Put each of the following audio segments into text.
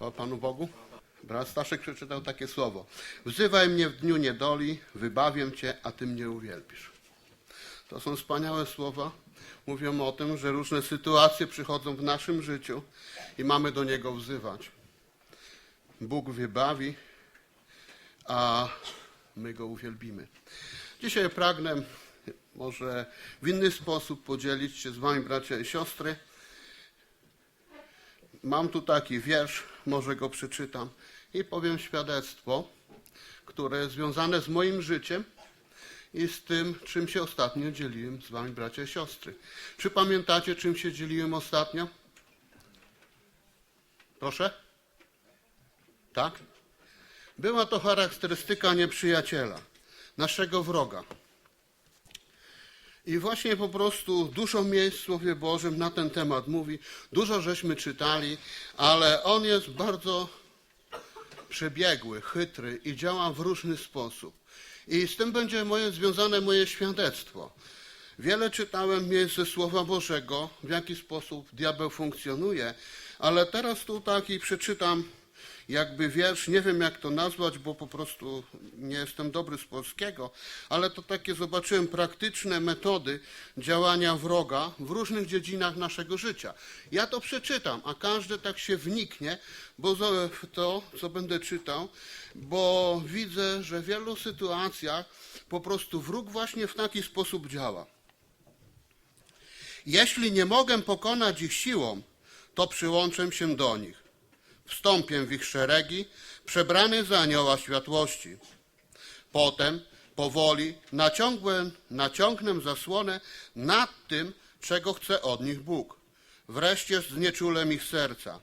O Panu Bogu. Brat Staszek przeczytał takie słowo. Wzywaj mnie w dniu niedoli, wybawię Cię, a Ty mnie uwielbisz. To są wspaniałe słowa. Mówią o tym, że różne sytuacje przychodzą w naszym życiu i mamy do Niego wzywać. Bóg wybawi, a my Go uwielbimy. Dzisiaj pragnę może w inny sposób podzielić się z Wami, bracia i siostry. Mam tu taki wiersz, może go przeczytam i powiem świadectwo, które jest związane z moim życiem i z tym, czym się ostatnio dzieliłem z Wami, bracia i siostry. Czy pamiętacie, czym się dzieliłem ostatnio? Proszę? Tak? Była to charakterystyka nieprzyjaciela, naszego wroga. I właśnie po prostu dużo miejsc w Słowie Bożym na ten temat mówi, dużo żeśmy czytali, ale on jest bardzo przebiegły, chytry i działa w różny sposób. I z tym będzie moje, związane moje świadectwo. Wiele czytałem miejsc ze Słowa Bożego, w jaki sposób diabeł funkcjonuje, ale teraz tu taki przeczytam jakby wiersz, nie wiem jak to nazwać, bo po prostu nie jestem dobry z polskiego, ale to takie zobaczyłem praktyczne metody działania wroga w różnych dziedzinach naszego życia. Ja to przeczytam, a każdy tak się wniknie, bo w to, co będę czytał, bo widzę, że w wielu sytuacjach po prostu wróg właśnie w taki sposób działa. Jeśli nie mogę pokonać ich siłą, to przyłączę się do nich. Wstąpię w ich szeregi, przebrany za anioła światłości. Potem, powoli, naciągłem, naciągnę zasłonę nad tym, czego chce od nich Bóg. Wreszcie znieczulę ich serca.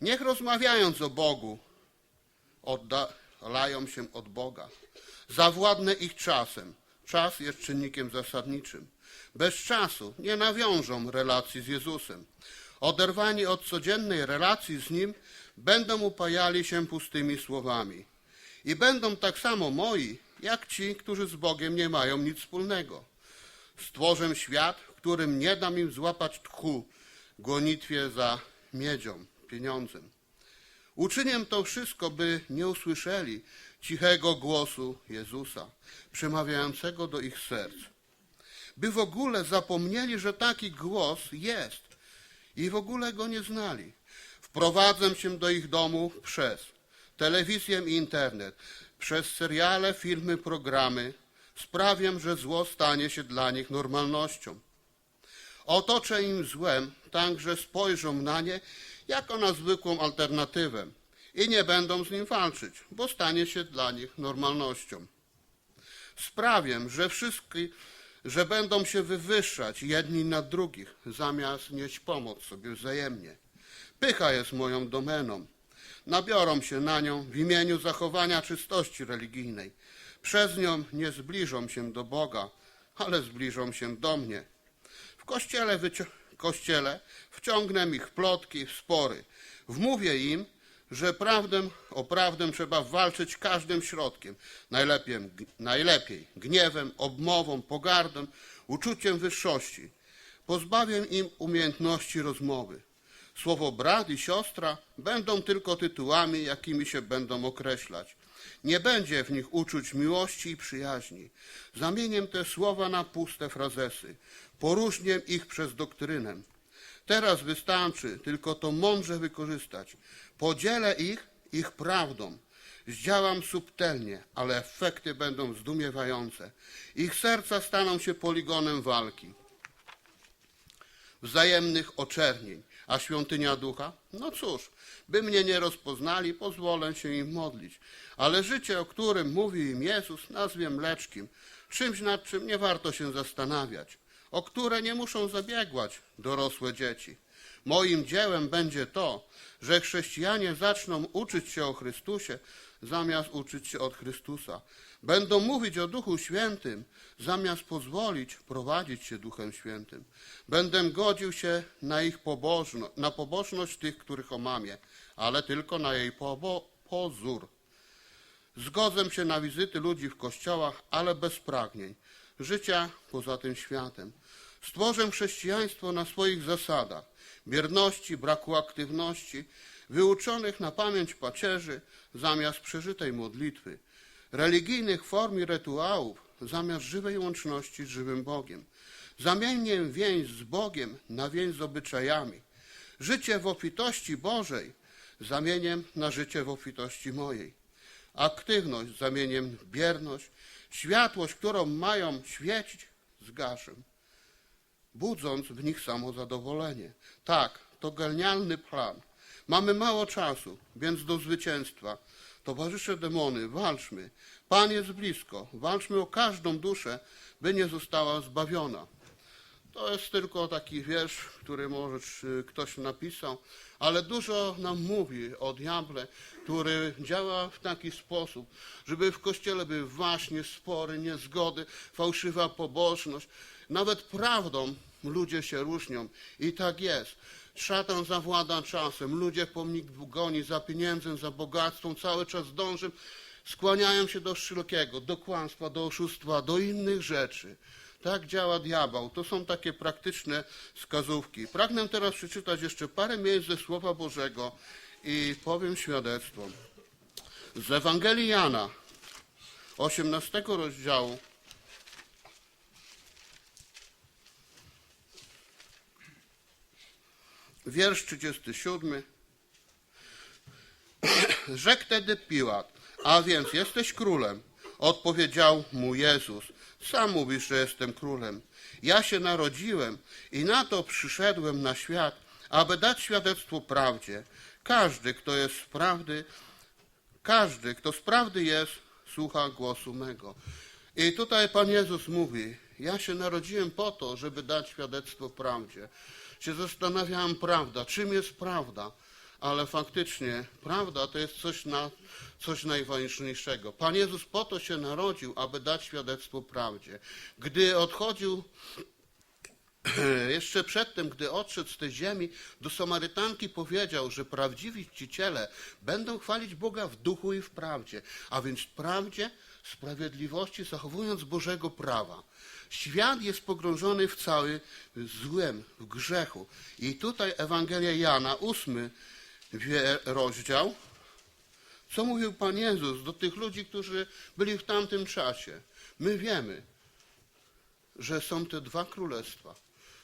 Niech rozmawiając o Bogu, oddalają się od Boga. Zawładnę ich czasem. Czas jest czynnikiem zasadniczym. Bez czasu nie nawiążą relacji z Jezusem. Oderwani od codziennej relacji z Nim, będą upajali się pustymi słowami. I będą tak samo moi, jak ci, którzy z Bogiem nie mają nic wspólnego. Stworzę świat, w którym nie dam im złapać tchu, gonitwie za miedzią, pieniądzem. Uczynię to wszystko, by nie usłyszeli cichego głosu Jezusa, przemawiającego do ich serc. By w ogóle zapomnieli, że taki głos jest i w ogóle go nie znali. Wprowadzę się do ich domów przez telewizję i internet, przez seriale, filmy, programy. Sprawię, że zło stanie się dla nich normalnością. Otoczę im złem, tak że spojrzą na nie jako na zwykłą alternatywę i nie będą z nim walczyć, bo stanie się dla nich normalnością. Sprawię, że wszystkie, że będą się wywyższać jedni nad drugich, zamiast nieść pomoc sobie wzajemnie. Pycha jest moją domeną. Nabiorą się na nią w imieniu zachowania czystości religijnej. Przez nią nie zbliżą się do Boga, ale zbliżą się do mnie. W kościele, wycio- kościele wciągnę ich plotki, spory. Wmówię im, że prawdę, o prawdę trzeba walczyć każdym środkiem. Najlepiej, najlepiej gniewem, obmową, pogardą, uczuciem wyższości. Pozbawię im umiejętności rozmowy. Słowo brat i siostra będą tylko tytułami, jakimi się będą określać. Nie będzie w nich uczuć miłości i przyjaźni. Zamienię te słowa na puste frazesy. Poróżnię ich przez doktrynę. Teraz wystarczy tylko to mądrze wykorzystać. Podzielę ich ich prawdą. Zdziałam subtelnie, ale efekty będą zdumiewające. Ich serca staną się poligonem walki wzajemnych oczernień. A świątynia ducha? No cóż, by mnie nie rozpoznali, pozwolę się im modlić. Ale życie, o którym mówi im Jezus, nazwie mleczkim, czymś nad czym nie warto się zastanawiać, o które nie muszą zabiegać dorosłe dzieci. Moim dziełem będzie to, że chrześcijanie zaczną uczyć się o Chrystusie, zamiast uczyć się od Chrystusa. Będą mówić o Duchu Świętym, zamiast pozwolić prowadzić się Duchem Świętym. Będę godził się na ich pobożno, na pobożność tych, których omamię, ale tylko na jej pobo- pozór. Zgodzę się na wizyty ludzi w kościołach, ale bez pragnień, życia poza tym światem. Stworzę chrześcijaństwo na swoich zasadach, bierności, braku aktywności, wyuczonych na pamięć pacierzy zamiast przeżytej modlitwy, religijnych form i rytuałów zamiast żywej łączności z żywym Bogiem. Zamienię więź z Bogiem na więź z obyczajami. Życie w obfitości Bożej zamienię na życie w obfitości mojej. Aktywność zamienię w bierność. Światłość, którą mają świecić, zgaszę budząc w nich samozadowolenie. Tak, to genialny plan. Mamy mało czasu, więc do zwycięstwa. Towarzysze demony, walczmy. Pan jest blisko. Walczmy o każdą duszę, by nie została zbawiona. To jest tylko taki wiersz, który może ktoś napisał, ale dużo nam mówi o diable, który działa w taki sposób, żeby w kościele były właśnie spory, niezgody, fałszywa pobożność. Nawet prawdą ludzie się różnią i tak jest. Szatan zawłada czasem, ludzie pomnik goni za pieniędzem, za bogactwem, cały czas dążą, skłaniają się do wszelkiego, do kłamstwa, do oszustwa, do innych rzeczy. Tak działa diabeł. To są takie praktyczne wskazówki. Pragnę teraz przeczytać jeszcze parę miejsc ze Słowa Bożego i powiem świadectwo. Z Ewangelii Jana, 18 rozdziału, wiersz 37. Rzekł wtedy Piłat, a więc jesteś królem. Odpowiedział mu Jezus, sam mówisz, że jestem królem. Ja się narodziłem i na to przyszedłem na świat, aby dać świadectwo prawdzie. Każdy, kto jest z prawdy, każdy, kto z prawdy jest, słucha głosu mego. I tutaj Pan Jezus mówi, ja się narodziłem po to, żeby dać świadectwo prawdzie. Się zastanawiałem, prawda, czym jest prawda? Ale faktycznie prawda to jest coś, na, coś najważniejszego. Pan Jezus po to się narodził, aby dać świadectwo prawdzie. Gdy odchodził jeszcze przedtem, gdy odszedł z tej ziemi, do Samarytanki powiedział, że prawdziwi czciciele będą chwalić Boga w duchu i w prawdzie, a więc w prawdzie, sprawiedliwości, zachowując Bożego prawa. Świat jest pogrążony w cały złem, w grzechu. I tutaj Ewangelia Jana, ósmy rozdział, co mówił Pan Jezus do tych ludzi, którzy byli w tamtym czasie. My wiemy, że są te dwa królestwa,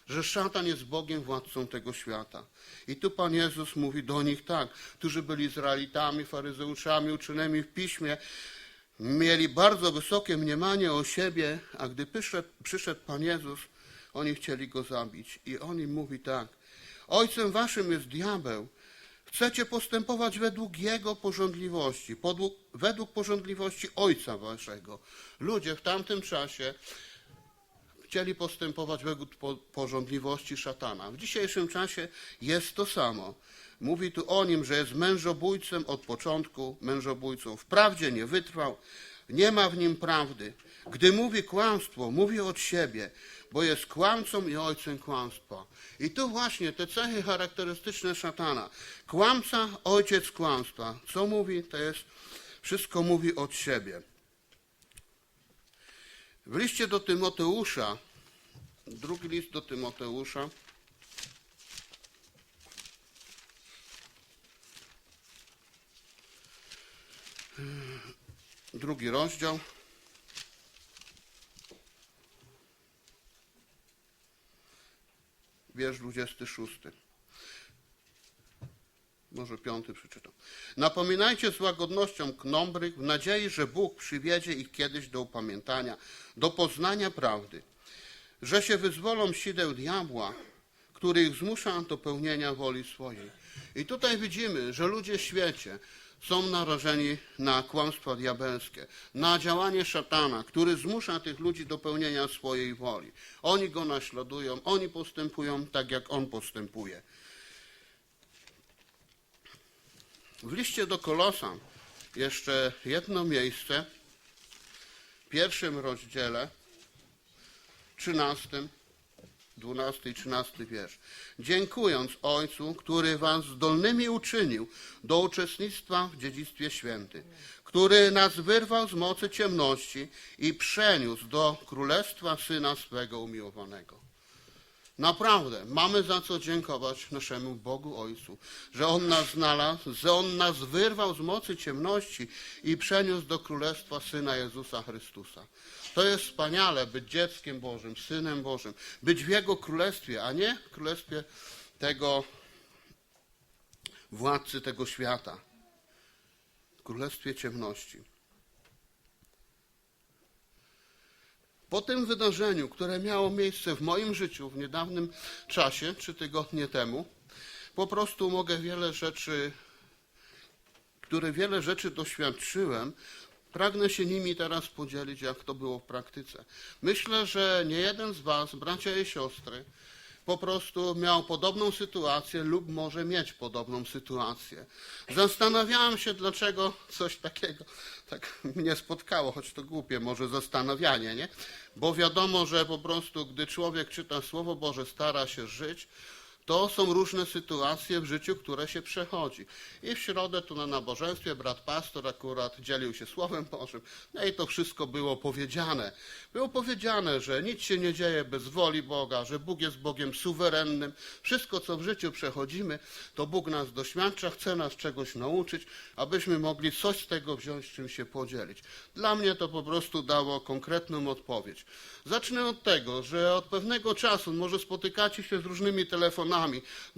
że szatan jest Bogiem, władcą tego świata. I tu Pan Jezus mówi do nich tak, którzy byli Izraelitami, faryzeuszami, uczonymi w piśmie, mieli bardzo wysokie mniemanie o siebie, a gdy przyszedł, przyszedł Pan Jezus, oni chcieli go zabić. I on im mówi tak, ojcem waszym jest diabeł, chcecie postępować według jego porządliwości, podług, według porządliwości ojca waszego. Ludzie w tamtym czasie chcieli postępować według po- porządliwości szatana. W dzisiejszym czasie jest to samo. Mówi tu o nim, że jest mężobójcem od początku, mężobójcą. Wprawdzie nie wytrwał, nie ma w nim prawdy. Gdy mówi kłamstwo, mówi od siebie, bo jest kłamcą i ojcem kłamstwa. I tu właśnie te cechy charakterystyczne szatana. Kłamca, ojciec kłamstwa. Co mówi? To jest, wszystko mówi od siebie. W liście do Tymoteusza, drugi list do Tymoteusza, drugi rozdział, wiersz 26. Może piąty przeczytam. Napominajcie z łagodnością knomrych w nadziei, że Bóg przywiedzie ich kiedyś do upamiętania, do poznania prawdy, że się wyzwolą sideł diabła, który ich zmusza do pełnienia woli swojej. I tutaj widzimy, że ludzie w świecie są narażeni na kłamstwa diabelskie, na działanie szatana, który zmusza tych ludzi do pełnienia swojej woli. Oni go naśladują, oni postępują tak, jak on postępuje. W liście do Kolosan jeszcze jedno miejsce, w pierwszym rozdziale, 13, 12 i 13 wiersz. Dziękując Ojcu, który was zdolnymi uczynił do uczestnictwa w dziedzictwie świętym, który nas wyrwał z mocy ciemności i przeniósł do królestwa Syna swego umiłowanego. Naprawdę, mamy za co dziękować naszemu Bogu Ojcu, że On nas znalazł, że On nas wyrwał z mocy ciemności i przeniósł do Królestwa Syna Jezusa Chrystusa. To jest wspaniale być dzieckiem Bożym, Synem Bożym, być w Jego Królestwie, a nie w Królestwie tego władcy tego świata, Królestwie ciemności. Po tym wydarzeniu, które miało miejsce w moim życiu w niedawnym czasie, trzy tygodnie temu, po prostu mogę wiele rzeczy, które wiele rzeczy doświadczyłem, pragnę się nimi teraz podzielić, jak to było w praktyce. Myślę, że nie jeden z Was, bracia i siostry, po prostu miał podobną sytuację lub może mieć podobną sytuację. Zastanawiałem się, dlaczego coś takiego tak mnie spotkało, choć to głupie może zastanawianie, nie? Bo wiadomo, że po prostu, gdy człowiek czyta Słowo Boże, stara się żyć, to są różne sytuacje w życiu, które się przechodzi. I w środę tu na nabożeństwie brat pastor akurat dzielił się Słowem Bożym, no i to wszystko było powiedziane. Było powiedziane, że nic się nie dzieje bez woli Boga, że Bóg jest Bogiem suwerennym. Wszystko, co w życiu przechodzimy, to Bóg nas doświadcza, chce nas czegoś nauczyć, abyśmy mogli coś z tego wziąć, czym się podzielić. Dla mnie to po prostu dało konkretną odpowiedź. Zacznę od tego, że od pewnego czasu może spotykacie się z różnymi telefonami,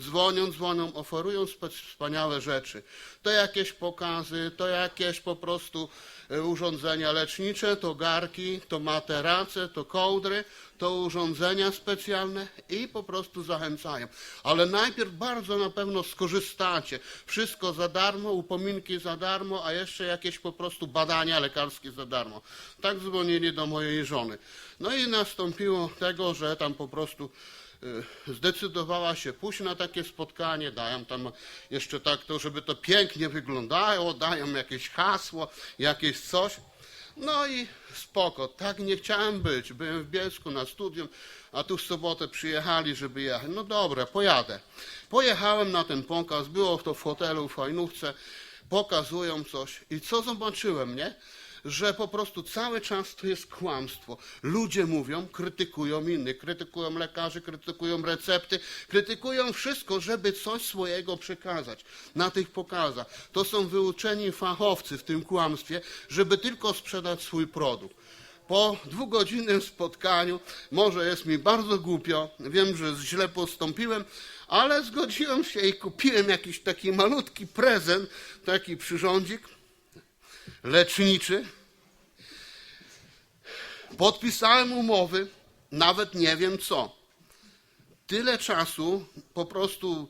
dzwonią, dzwonią, oferują wspaniałe rzeczy. To jakieś pokazy, to jakieś po prostu e, urządzenia lecznicze, to garki, to materace, to kołdry, to urządzenia specjalne i po prostu zachęcają. Ale najpierw bardzo na pewno skorzystacie. Wszystko za darmo, upominki za darmo, a jeszcze jakieś po prostu badania lekarskie za darmo. Tak dzwonili do mojej żony. No i nastąpiło tego, że tam po prostu zdecydowała się pójść na takie spotkanie, dają tam jeszcze tak to, żeby to pięknie wyglądało, dają jakieś hasło, jakieś coś. No i spoko, tak nie chciałem być. Byłem w Bielsku na studium, a tu w sobotę przyjechali, żeby jechać. No dobra, pojadę. Pojechałem na ten pokaz, było to w hotelu, w fajnówce, pokazują coś i co zobaczyłem, nie? Że po prostu cały czas to jest kłamstwo. Ludzie mówią, krytykują innych, krytykują lekarzy, krytykują recepty, krytykują wszystko, żeby coś swojego przekazać na tych pokazach. To są wyuczeni fachowcy w tym kłamstwie, żeby tylko sprzedać swój produkt. Po dwugodzinnym spotkaniu, może jest mi bardzo głupio, wiem, że źle postąpiłem, ale zgodziłem się i kupiłem jakiś taki malutki prezent, taki przyrządzik leczniczy. Podpisałem umowy, nawet nie wiem co. Tyle czasu po prostu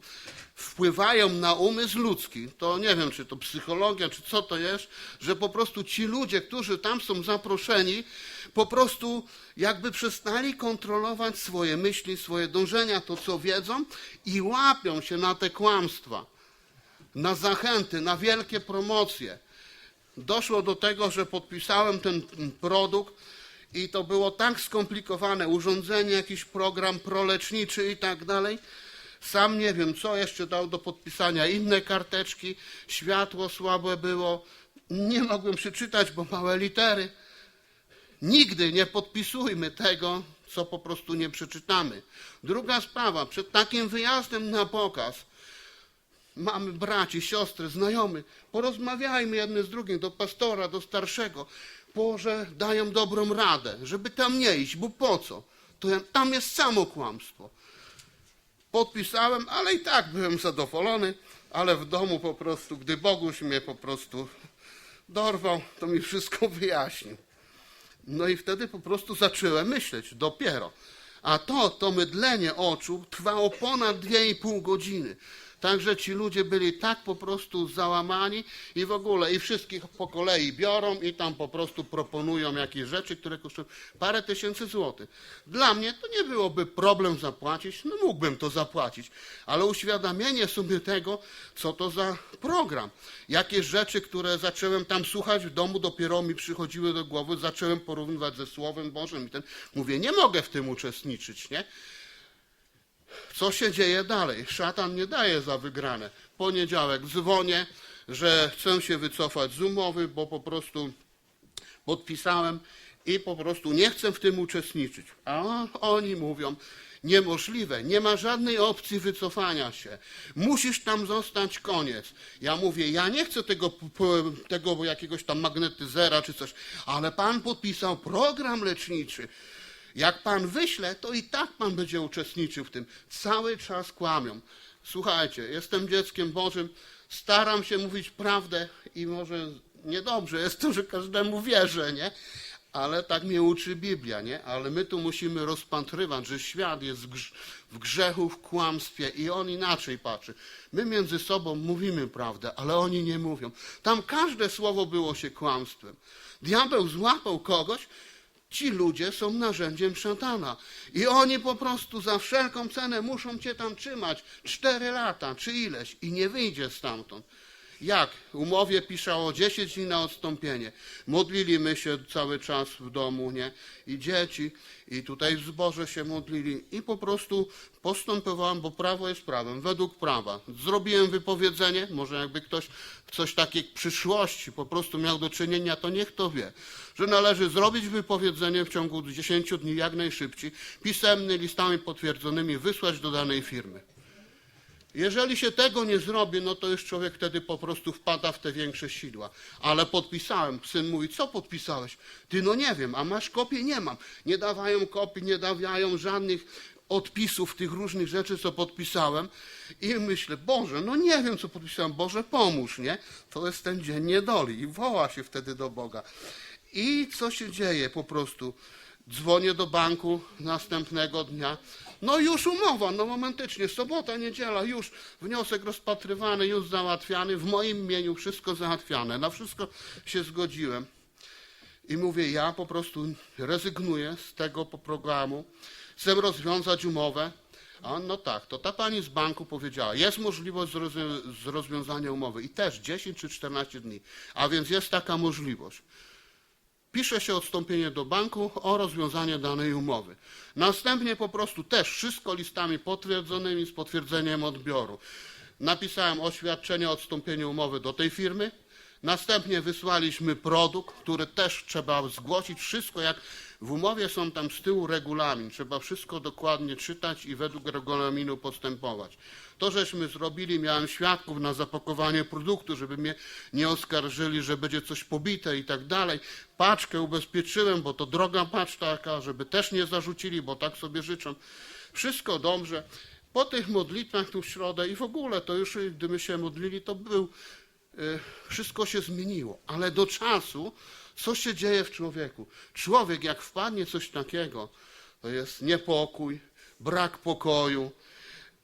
wpływają na umysł ludzki, to nie wiem, czy to psychologia, czy co to jest, że po prostu ci ludzie, którzy tam są zaproszeni, po prostu jakby przestali kontrolować swoje myśli, swoje dążenia, to co wiedzą i łapią się na te kłamstwa, na zachęty, na wielkie promocje. Doszło do tego, że podpisałem ten produkt i to było tak skomplikowane, urządzenie, jakiś program proleczniczy i tak dalej. Sam nie wiem, co jeszcze dał do podpisania, inne karteczki, światło słabe było, nie mogłem przeczytać, bo małe litery. Nigdy nie podpisujmy tego, co po prostu nie przeczytamy. Druga sprawa, przed takim wyjazdem na pokaz, mamy braci, siostry, znajomych, porozmawiajmy jedny z drugim, do pastora, do starszego. Boże, dają dobrą radę, żeby tam nie iść, bo po co? To tam jest samo kłamstwo. Podpisałem, ale i tak byłem zadowolony, ale w domu po prostu, gdy Boguś mnie po prostu dorwał, to mi wszystko wyjaśnił. No i wtedy po prostu zacząłem myśleć, dopiero. A to, to mydlenie oczu trwało ponad 2,5 godziny. Także ci ludzie byli tak po prostu załamani i w ogóle i wszystkich po kolei biorą i tam po prostu proponują jakieś rzeczy, które kosztują parę tysięcy złotych. Dla mnie to nie byłoby problem zapłacić, no mógłbym to zapłacić, ale uświadamienie sobie tego, co to za program. Jakieś rzeczy, które zacząłem tam słuchać w domu, dopiero mi przychodziły do głowy, zacząłem porównywać ze Słowem Bożym i ten, mówię, nie mogę w tym uczestniczyć, nie? Co się dzieje dalej? Szatan nie daje za wygrane. Poniedziałek dzwonię, że chcę się wycofać z umowy, bo po prostu podpisałem i po prostu nie chcę w tym uczestniczyć. A oni mówią, Niemożliwe, nie ma żadnej opcji wycofania się. Musisz tam zostać, koniec. Ja mówię, ja nie chcę tego, tego jakiegoś tam magnetyzera czy coś, ale pan podpisał program leczniczy. Jak pan wyśle, to i tak pan będzie uczestniczył w tym. Cały czas kłamią. Słuchajcie, jestem dzieckiem Bożym, staram się mówić prawdę i może niedobrze jest to, że każdemu wierzę, nie? Ale tak mnie uczy Biblia, nie? Ale my tu musimy rozpatrywać, że świat jest w grz- w grzechu, w kłamstwie i on inaczej patrzy. My między sobą mówimy prawdę, ale oni nie mówią. Tam każde słowo było się kłamstwem. Diabeł złapał kogoś, Ci ludzie są narzędziem szatana i oni po prostu za wszelką cenę muszą cię tam trzymać cztery lata czy ileś i nie wyjdzie stamtąd. Jak? Umowie pisało 10 dni na odstąpienie. Modliliśmy się cały czas w domu, nie? I dzieci, i tutaj w zborze się modlili. I po prostu postępowałem, bo prawo jest prawem, według prawa. Zrobiłem wypowiedzenie, może jakby ktoś coś takiej przyszłości po prostu miał do czynienia, to niech to wie, że należy zrobić wypowiedzenie w ciągu 10 dni jak najszybciej, pisemny, listami potwierdzonymi, wysłać do danej firmy. Jeżeli się tego nie zrobi, no to już człowiek wtedy po prostu wpada w te większe sidła. Ale podpisałem. Syn mówi, co podpisałeś? Ty no nie wiem, a masz kopię? Nie mam. Nie dawają kopii, nie dawają żadnych odpisów tych różnych rzeczy, co podpisałem. I myślę, Boże, no nie wiem, co podpisałem. Boże, pomóż, nie? To jest ten dzień niedoli. I woła się wtedy do Boga. I co się dzieje po prostu? Dzwonię do banku następnego dnia. No już umowa, no momentycznie, sobota, niedziela, już wniosek rozpatrywany, już załatwiany, w moim imieniu wszystko załatwiane, na wszystko się zgodziłem. I mówię, ja po prostu rezygnuję z tego programu, chcę rozwiązać umowę. A no tak, to ta pani z banku powiedziała, jest możliwość zrozwią- z rozwiązania umowy i też 10 czy 14 dni, a więc jest taka możliwość pisze się odstąpienie do banku o rozwiązanie danej umowy. Następnie po prostu też wszystko listami potwierdzonymi z potwierdzeniem odbioru. Napisałem oświadczenie o odstąpieniu umowy do tej firmy. Następnie wysłaliśmy produkt, który też trzeba zgłosić. Wszystko jak w umowie są tam z tyłu regulamin. Trzeba wszystko dokładnie czytać i według regulaminu postępować. To żeśmy zrobili, miałem świadków na zapakowanie produktu, żeby mnie nie oskarżyli, że będzie coś pobite i tak dalej. Paczkę ubezpieczyłem, bo to droga paczka taka, żeby też nie zarzucili, bo tak sobie życzą. Wszystko dobrze. Po tych modlitwach tu w środę i w ogóle to już, gdy my się modlili, to był, wszystko się zmieniło. Ale do czasu, co się dzieje w człowieku? Człowiek, jak wpadnie coś takiego, to jest niepokój, brak pokoju,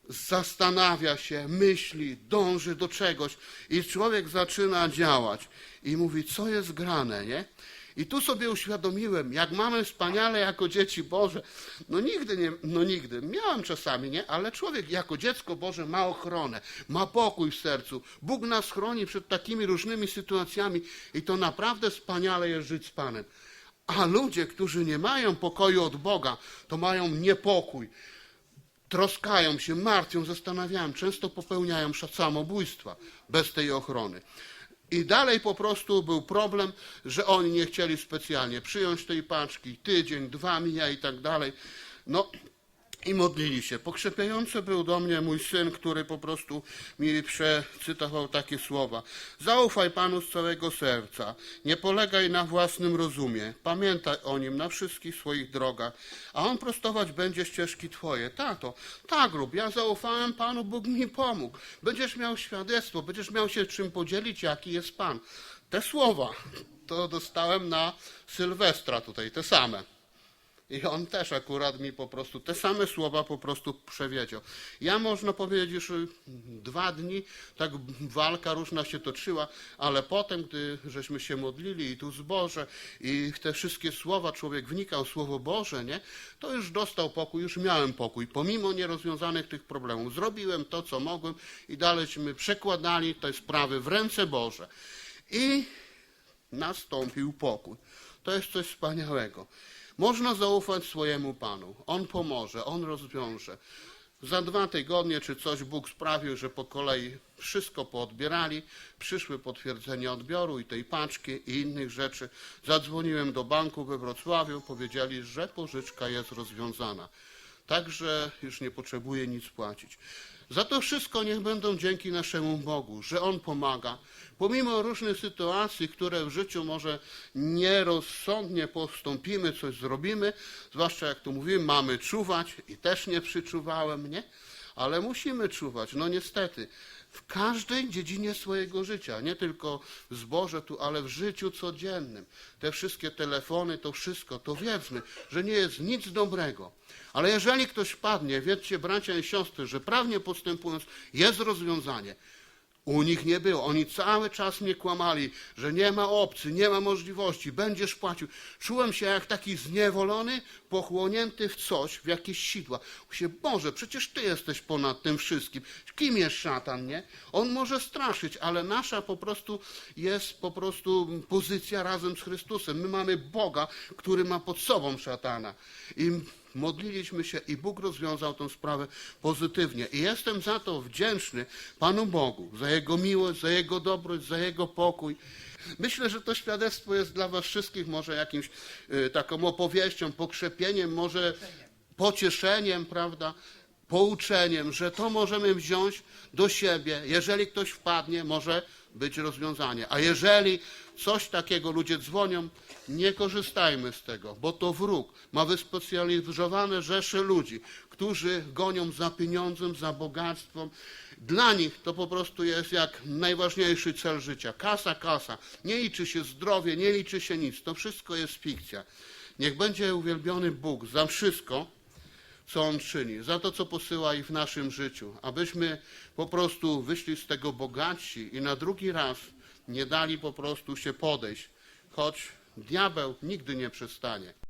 zastanawia się, myśli, dąży do czegoś i człowiek zaczyna działać i mówi, co jest grane, nie? I tu sobie uświadomiłem, jak mamy wspaniale jako dzieci Boże, no nigdy nie, no nigdy, miałem czasami, nie? Ale człowiek jako dziecko Boże ma ochronę, ma pokój w sercu. Bóg nas chroni przed takimi różnymi sytuacjami i to naprawdę wspaniale jest żyć z Panem. A ludzie, którzy nie mają pokoju od Boga, to mają niepokój, troskają się, martwią, zastanawiają, często popełniają samobójstwa bez tej ochrony. I dalej po prostu był problem, że oni nie chcieli specjalnie przyjąć tej paczki, tydzień, dwa mija i tak dalej. No i modlili się. Pokrzepiający był do mnie mój syn, który po prostu mi przecytował takie słowa. Zaufaj Panu z całego serca. Nie polegaj na własnym rozumie. Pamiętaj o Nim na wszystkich swoich drogach, a On prostować będzie ścieżki Twoje. Tato, tak rób. Ja zaufałem Panu, Bóg mi pomógł. Będziesz miał świadectwo, będziesz miał się czym podzielić, jaki jest Pan. Te słowa to dostałem na Sylwestra tutaj, te same. I on też akurat mi po prostu te same słowa po prostu przewiedział. Ja można powiedzieć, już y, dwa dni tak walka różna się toczyła, ale potem, gdy żeśmy się modlili i tu zboże i w te wszystkie słowa człowiek wnikał, słowo Boże, nie? To już dostał pokój, już miałem pokój, pomimo nierozwiązanych tych problemów. Zrobiłem to, co mogłem i dalejśmy przekładali te sprawy w ręce Boże. I nastąpił pokój. To jest coś wspaniałego. Można zaufać swojemu Panu. On pomoże, On rozwiąże. Za dwa tygodnie czy coś Bóg sprawił, że po kolei wszystko poodbierali. Przyszły potwierdzenia odbioru i tej paczki i innych rzeczy. Zadzwoniłem do banku we Wrocławiu, powiedzieli, że pożyczka jest rozwiązana. także już nie potrzebuje nic płacić. Za to wszystko niech będą dzięki naszemu Bogu, że On pomaga. Pomimo różnych sytuacji, które w życiu może nierozsądnie postąpimy, coś zrobimy, zwłaszcza jak tu mówimy, mamy czuwać i też nie przyczuwałem, nie? Ale musimy czuwać, no niestety, w każdej dziedzinie swojego życia, nie tylko w zborze tu, ale w życiu codziennym. Te wszystkie telefony, to wszystko, to wiedzmy, że nie jest nic dobrego. Ale jeżeli ktoś padnie, wiedzcie bracia i siostry, że prawnie postępując jest rozwiązanie. U nich nie było. Oni cały czas mnie kłamali, że nie ma opcji, nie ma możliwości, będziesz płacił. Czułem się jak taki zniewolony, pochłonięty w coś, w jakieś sidła. Mówię, Boże, przecież Ty jesteś ponad tym wszystkim. Kim jest szatan, nie? On może straszyć, ale nasza po prostu jest po prostu pozycja razem z Chrystusem. My mamy Boga, który ma pod sobą szatana. I modliliśmy się i Bóg rozwiązał tę sprawę pozytywnie. I jestem za to wdzięczny Panu Bogu, za Jego miłość, za Jego dobroć, za Jego pokój. Myślę, że to świadectwo jest dla Was wszystkich może jakimś y, taką opowieścią, pokrzepieniem, może pocieszeniem, prawda? Pouczeniem, że to możemy wziąć do siebie. Jeżeli ktoś wpadnie, może być rozwiązanie. A jeżeli coś takiego ludzie dzwonią, nie korzystajmy z tego, bo to wróg ma wyspecjalizowane rzesze ludzi, którzy gonią za pieniądzem, za bogactwem. Dla nich to po prostu jest jak najważniejszy cel życia. Kasa, kasa. Nie liczy się zdrowie, nie liczy się nic. To wszystko jest fikcja. Niech będzie uwielbiony Bóg za wszystko, co On czyni, za to, co posyła i w naszym życiu, abyśmy po prostu wyszli z tego bogatsi i na drugi raz nie dali po prostu się podejść, choć diabeł nigdy nie przestanie.